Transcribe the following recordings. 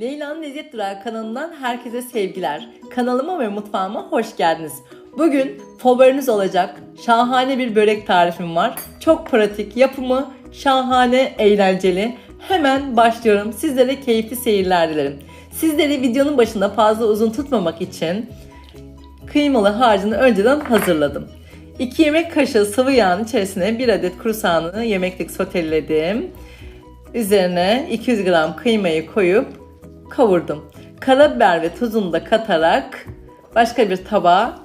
Leyla'nın Lezzet Durağı kanalından herkese sevgiler. Kanalıma ve mutfağıma hoş geldiniz. Bugün favoriniz olacak şahane bir börek tarifim var. Çok pratik, yapımı şahane, eğlenceli. Hemen başlıyorum. Sizlere keyifli seyirler dilerim. Sizleri videonun başında fazla uzun tutmamak için kıymalı harcını önceden hazırladım. 2 yemek kaşığı sıvı yağın içerisine 1 adet kuru soğanı yemeklik soteledim. Üzerine 200 gram kıymayı koyup kavurdum. Karabiber ve tuzunu da katarak başka bir tabağa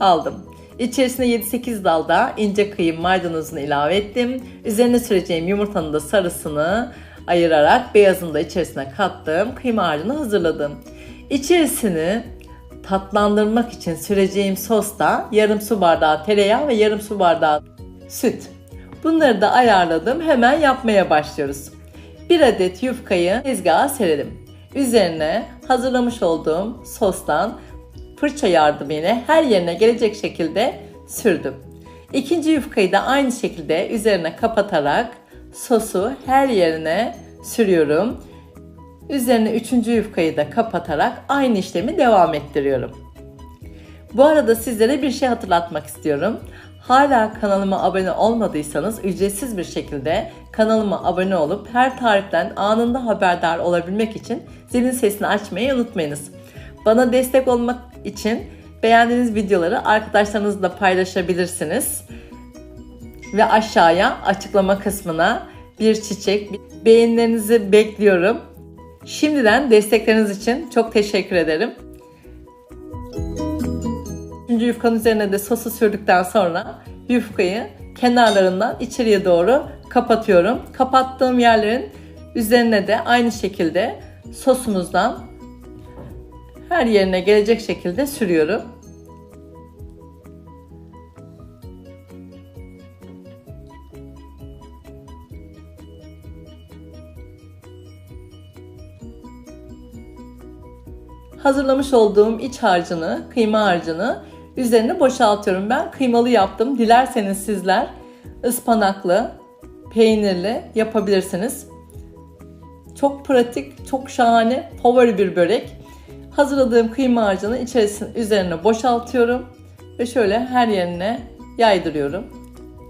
aldım. İçerisine 7-8 dal da ince kıyım maydanozunu ilave ettim. Üzerine süreceğim yumurtanın da sarısını ayırarak beyazını da içerisine kattım. Kıyma harcını hazırladım. İçerisini tatlandırmak için süreceğim sosta yarım su bardağı tereyağı ve yarım su bardağı süt. Bunları da ayarladım. Hemen yapmaya başlıyoruz. Bir adet yufkayı tezgaha serelim. Üzerine hazırlamış olduğum sostan fırça yardımıyla her yerine gelecek şekilde sürdüm. İkinci yufkayı da aynı şekilde üzerine kapatarak sosu her yerine sürüyorum. Üzerine üçüncü yufkayı da kapatarak aynı işlemi devam ettiriyorum. Bu arada sizlere bir şey hatırlatmak istiyorum. Hala kanalıma abone olmadıysanız ücretsiz bir şekilde kanalıma abone olup her tariften anında haberdar olabilmek için zilin sesini açmayı unutmayınız. Bana destek olmak için beğendiğiniz videoları arkadaşlarınızla paylaşabilirsiniz. Ve aşağıya açıklama kısmına bir çiçek, beğenilerinizi bekliyorum. Şimdiden destekleriniz için çok teşekkür ederim. Üçüncü yufkanın üzerine de sosu sürdükten sonra yufkayı kenarlarından içeriye doğru kapatıyorum. Kapattığım yerlerin üzerine de aynı şekilde sosumuzdan her yerine gelecek şekilde sürüyorum. hazırlamış olduğum iç harcını, kıyma harcını üzerine boşaltıyorum. Ben kıymalı yaptım. Dilerseniz sizler ıspanaklı, peynirli yapabilirsiniz. Çok pratik, çok şahane, favori bir börek. Hazırladığım kıyma harcını içerisine üzerine boşaltıyorum ve şöyle her yerine yaydırıyorum.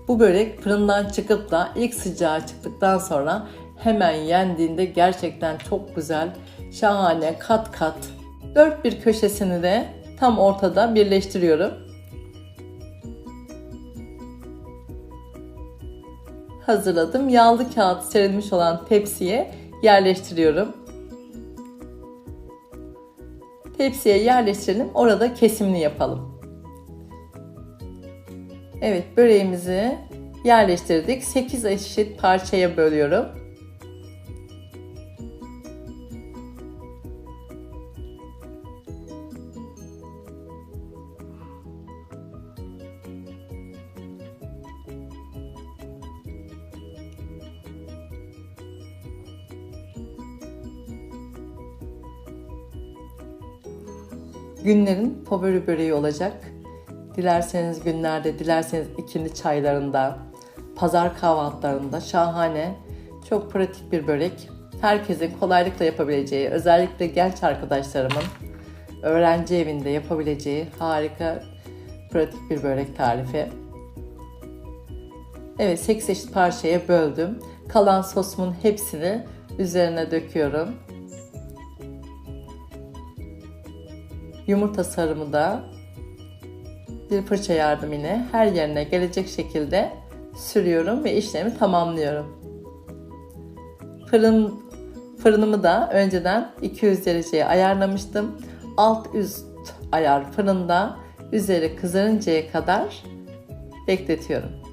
Bu börek fırından çıkıp da ilk sıcağı çıktıktan sonra hemen yendiğinde gerçekten çok güzel, şahane, kat kat Dört bir köşesini de tam ortada birleştiriyorum. Hazırladım. Yağlı kağıt serilmiş olan tepsiye yerleştiriyorum. Tepsiye yerleştirelim. Orada kesimini yapalım. Evet böreğimizi yerleştirdik. 8 eşit parçaya bölüyorum. Günlerin favori böreği olacak. Dilerseniz günlerde, dilerseniz ikindi çaylarında, pazar kahvaltılarında şahane, çok pratik bir börek. Herkesin kolaylıkla yapabileceği, özellikle genç arkadaşlarımın öğrenci evinde yapabileceği harika, pratik bir börek tarifi. Evet 8 eşit parçaya böldüm. Kalan sosumun hepsini üzerine döküyorum. Yumurta sarımı da bir fırça yardımıyla her yerine gelecek şekilde sürüyorum ve işlemi tamamlıyorum. Fırın fırınımı da önceden 200 dereceye ayarlamıştım. Alt üst ayar fırında üzeri kızarıncaya kadar bekletiyorum.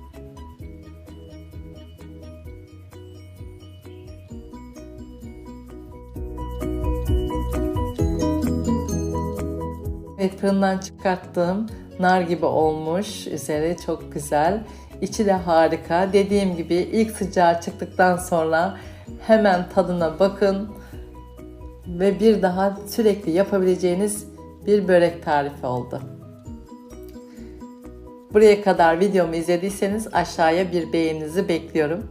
Evet fırından çıkarttım. Nar gibi olmuş. Üzeri çok güzel. İçi de harika. Dediğim gibi ilk sıcağı çıktıktan sonra hemen tadına bakın. Ve bir daha sürekli yapabileceğiniz bir börek tarifi oldu. Buraya kadar videomu izlediyseniz aşağıya bir beğeninizi bekliyorum.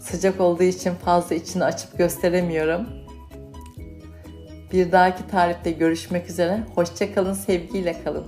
Sıcak olduğu için fazla içini açıp gösteremiyorum. Bir dahaki tarifte görüşmek üzere. Hoşçakalın, sevgiyle kalın.